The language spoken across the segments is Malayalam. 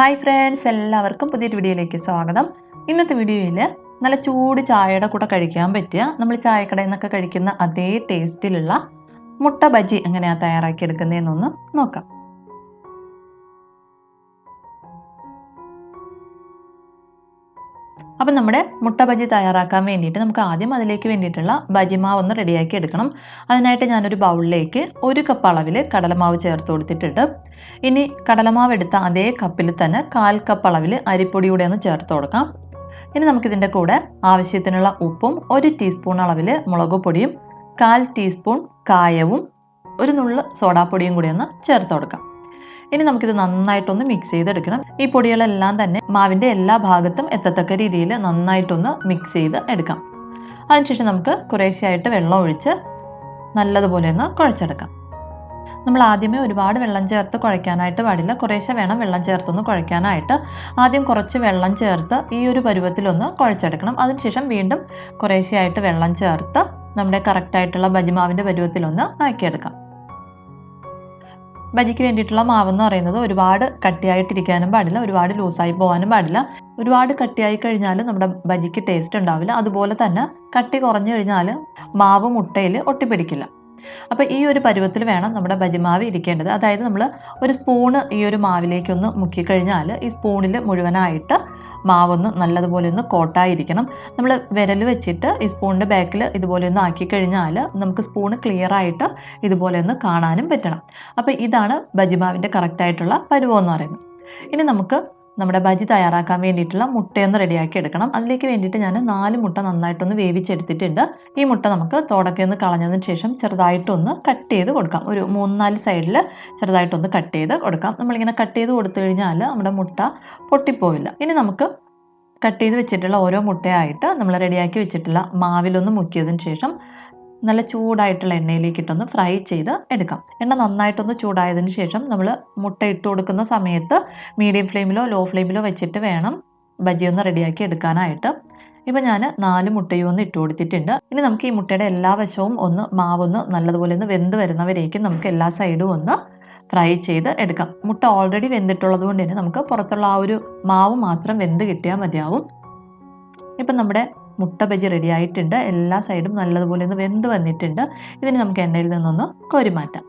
ഹായ് ഫ്രണ്ട്സ് എല്ലാവർക്കും പുതിയൊരു വീഡിയോയിലേക്ക് സ്വാഗതം. ഇന്നത്തെ വീഡിയോയിൽ നല്ല ചൂട് ചായയുടെ കൂടെ കഴിക്കാൻ പറ്റിയ നമ്മൾ ചായക്കടയിൽ നിന്നൊക്കെ കഴിക്കുന്ന അതേ ടേസ്റ്റിലുള്ള മുട്ട ബജി എങ്ങനെയാണ് തയ്യാറാക്കി എടുക്കുന്നതെന്നൊന്ന് നോക്കാം. അപ്പം നമ്മുടെ മുട്ട ബജി തയ്യാറാക്കാൻ വേണ്ടിയിട്ട് നമുക്ക് ആദ്യം അതിലേക്ക് വേണ്ടിയിട്ടുള്ള ബജിമാവ് ഒന്ന് റെഡിയാക്കി എടുക്കണം. അതിനായിട്ട് ഞാനൊരു ബൗളിലേക്ക് ഒരു കപ്പ് അളവിൽ കടലമാവ് ചേർത്ത് കൊടുത്തിട്ടുണ്ട്. ഇനി കടലമാവ് എടുത്ത അതേ കപ്പിൽ തന്നെ കാൽ കപ്പ് അളവിൽ അരിപ്പൊടി കൂടെ ഒന്ന് ചേർത്ത് കൊടുക്കാം. ഇനി നമുക്കിതിന്റെ കൂടെ ആവശ്യത്തിനുള്ള ഉപ്പും ഒരു ടീസ്പൂൺ അളവിൽ മുളക് പൊടിയും കാൽ ടീസ്പൂൺ കായവും ഒരു നുള്ള് സോഡാപ്പൊടിയും കൂടി ഒന്ന് ചേർത്ത് കൊടുക്കാം. ഇനി നമുക്കിത് നന്നായിട്ടൊന്ന് മിക്സ് ചെയ്തെടുക്കണം. ഈ പൊടികളെല്ലാം തന്നെ മാവിന്റെ എല്ലാ ഭാഗത്തും എത്തത്തക്ക രീതിയിൽ നന്നായിട്ടൊന്ന് മിക്സ് ചെയ്ത് എടുക്കാം. അതിനുശേഷം നമുക്ക് കുറേശ്ശെയായിട്ട് വെള്ളം ഒഴിച്ച് നല്ലതുപോലെ ഒന്ന് കുഴച്ചെടുക്കാം. നമ്മൾ ആദ്യമേ ഒരുപാട് വെള്ളം ചേർത്ത് കുഴയ്ക്കാനായിട്ട് പാടില്ല. കുറേശ്ശെ വേണം വെള്ളം ചേർത്തൊന്ന് കുഴയ്ക്കാനായിട്ട്. ആദ്യം കുറച്ച് വെള്ളം ചേർത്ത് ഈ ഒരു പരുവത്തിലൊന്ന് കുഴച്ചെടുക്കണം. അതിനുശേഷം വീണ്ടും കുറേശ്ശെയായിട്ട് വെള്ളം ചേർത്ത് നമ്മുടെ കറക്റ്റായിട്ടുള്ള ബജിമാവിന്റെ പരുവത്തിലൊന്ന് ആക്കിയെടുക്കാം. ബജിക്ക് വേണ്ടിയിട്ടുള്ള മാവെന്ന് പറയുന്നത് ഒരുപാട് കട്ടിയായിട്ടിരിക്കാനും പാടില്ല ഒരുപാട് ലൂസായി പോകാനും പാടില്ല. ഒരുപാട് കട്ടിയായി കഴിഞ്ഞാൽ നമ്മുടെ ബജിക്ക് ടേസ്റ്റ് ഉണ്ടാവില്ല. അതുപോലെ തന്നെ കട്ടി കുറഞ്ഞു കഴിഞ്ഞാൽ മാവ് മുട്ടയിൽ ഒട്ടിപ്പിടിക്കില്ല. അപ്പോൾ ഈ ഒരു പരുവത്തിൽ വേണം നമ്മുടെ ബജിമാവ് ഇരിക്കേണ്ടത്. അതായത് നമ്മൾ ഒരു സ്പൂണ് ഈ ഒരു മാവിലേക്കൊന്ന് മുക്കിക്കഴിഞ്ഞാൽ ഈ സ്പൂണിൽ മുഴുവനായിട്ട് മാവൊന്ന് നല്ലതുപോലെ ഒന്ന് കോട്ടായിരിക്കണം. നമ്മൾ വിരൽ വെച്ചിട്ട് ഈ സ്പൂണിന്റെ ബാക്കിൽ ഇതുപോലെ ഒന്ന് ആക്കി കഴിഞ്ഞാൽ നമുക്ക് സ്പൂണ് ക്ലിയർ ആയിട്ട് ഇതുപോലെ ഒന്ന് കാണാനും പറ്റണം. അപ്പോൾ ഇതാണ് ബജിമാവിന്റെ കറക്റ്റായിട്ടുള്ള പരുവം എന്ന് പറയുന്നത്. ഇനി നമുക്ക് നമ്മുടെ ബജി തയ്യാറാക്കാൻ വേണ്ടിയിട്ടുള്ള മുട്ടയൊന്ന് റെഡിയാക്കി എടുക്കണം. അതിലേക്ക് വേണ്ടിയിട്ട് ഞാൻ നാല് മുട്ട നന്നായിട്ടൊന്ന് വേവിച്ചെടുത്തിട്ടുണ്ട്. ഈ മുട്ട നമുക്ക് തോടൊക്കെ കളഞ്ഞതിന് ശേഷം ചെറുതായിട്ടൊന്ന് കട്ട് ചെയ്ത് കൊടുക്കാം. ഒരു മൂന്നാൽ സൈഡിൽ ചെറുതായിട്ടൊന്ന് കട്ട് ചെയ്ത് കൊടുക്കാം. നമ്മളിങ്ങനെ കട്ട് ചെയ്ത് കൊടുത്തു കഴിഞ്ഞാൽ നമ്മുടെ മുട്ട പൊട്ടിപ്പോവില്ല. ഇനി നമുക്ക് കട്ട് ചെയ്ത് വെച്ചിട്ടുള്ള ഓരോ മുട്ടയായിട്ട് നമ്മൾ റെഡിയാക്കി വെച്ചിട്ടുള്ള മാവിലൊന്ന് മുക്കിയതിന് ശേഷം നല്ല ചൂടായിട്ടുള്ള എണ്ണയിലേക്ക് ഇട്ടൊന്ന് ഫ്രൈ ചെയ്ത് എടുക്കാം. എണ്ണ നന്നായിട്ടൊന്ന് ചൂടായതിന് ശേഷം നമ്മൾ മുട്ട ഇട്ട് കൊടുക്കുന്ന സമയത്ത് മീഡിയം ഫ്ലെയിമിലോ ലോ ഫ്ലെയിമിലോ വെച്ചിട്ട് വേണം ബജി ഒന്ന് റെഡിയാക്കി എടുക്കാനായിട്ട്. ഇപ്പം ഞാൻ നാല് മുട്ടയും ഒന്ന് ഇട്ട് കൊടുത്തിട്ടുണ്ട്. ഇനി നമുക്ക് ഈ മുട്ടയുടെ എല്ലാ വശവും ഒന്ന് മാവൊന്ന് നല്ലതുപോലെ ഒന്ന് വെന്ത് വരുന്നവരേക്കും നമുക്ക് എല്ലാ സൈഡും ഒന്ന് ഫ്രൈ ചെയ്ത് എടുക്കാം. മുട്ട ഓൾറെഡി വെന്തിട്ടുള്ളത് കൊണ്ട് തന്നെ നമുക്ക് പുറത്തുള്ള ആ ഒരു മാവ് മാത്രം വെന്ത് കിട്ടിയാൽ മതിയാവും. ഇപ്പം നമ്മുടെ മുട്ട ബജി റെഡി ആയിട്ടുണ്ട്. എല്ലാ സൈഡും നല്ലതുപോലെ ഒന്ന് വെന്ത് വന്നിട്ടുണ്ട്. ഇതിന് നമുക്ക് എണ്ണയിൽ നിന്നൊന്ന് കോരി മാറ്റാം.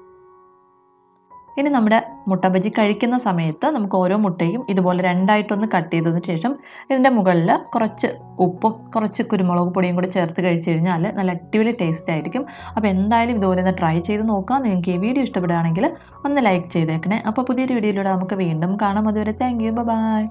ഇനി നമ്മുടെ മുട്ട ബജി കഴിക്കുന്ന സമയത്ത് നമുക്ക് ഓരോ മുട്ടയും ഇതുപോലെ രണ്ടായിട്ടൊന്ന് കട്ട് ചെയ്തതിന് ശേഷം ഇതിന്റെ മുകളിൽ കുറച്ച് ഉപ്പും കുറച്ച് കുരുമുളക് പൊടിയും കൂടി ചേർത്ത് കഴിച്ചു കഴിഞ്ഞാൽ നല്ല അടിപൊളി ടേസ്റ്റ് ആയിരിക്കും. അപ്പോൾ എന്തായാലും ഇതുപോലെ ഒന്ന് ട്രൈ ചെയ്ത് നോക്കാം. നിങ്ങൾക്ക് ഈ വീഡിയോ ഇഷ്ടപ്പെടുകയാണെങ്കിൽ ഒന്ന് ലൈക്ക് ചെയ്തേക്കണേ. അപ്പോൾ പുതിയൊരു വീഡിയോയിലൂടെ നമുക്ക് വീണ്ടും കാണാം. അതുവരെ താങ്ക് യു ബൈ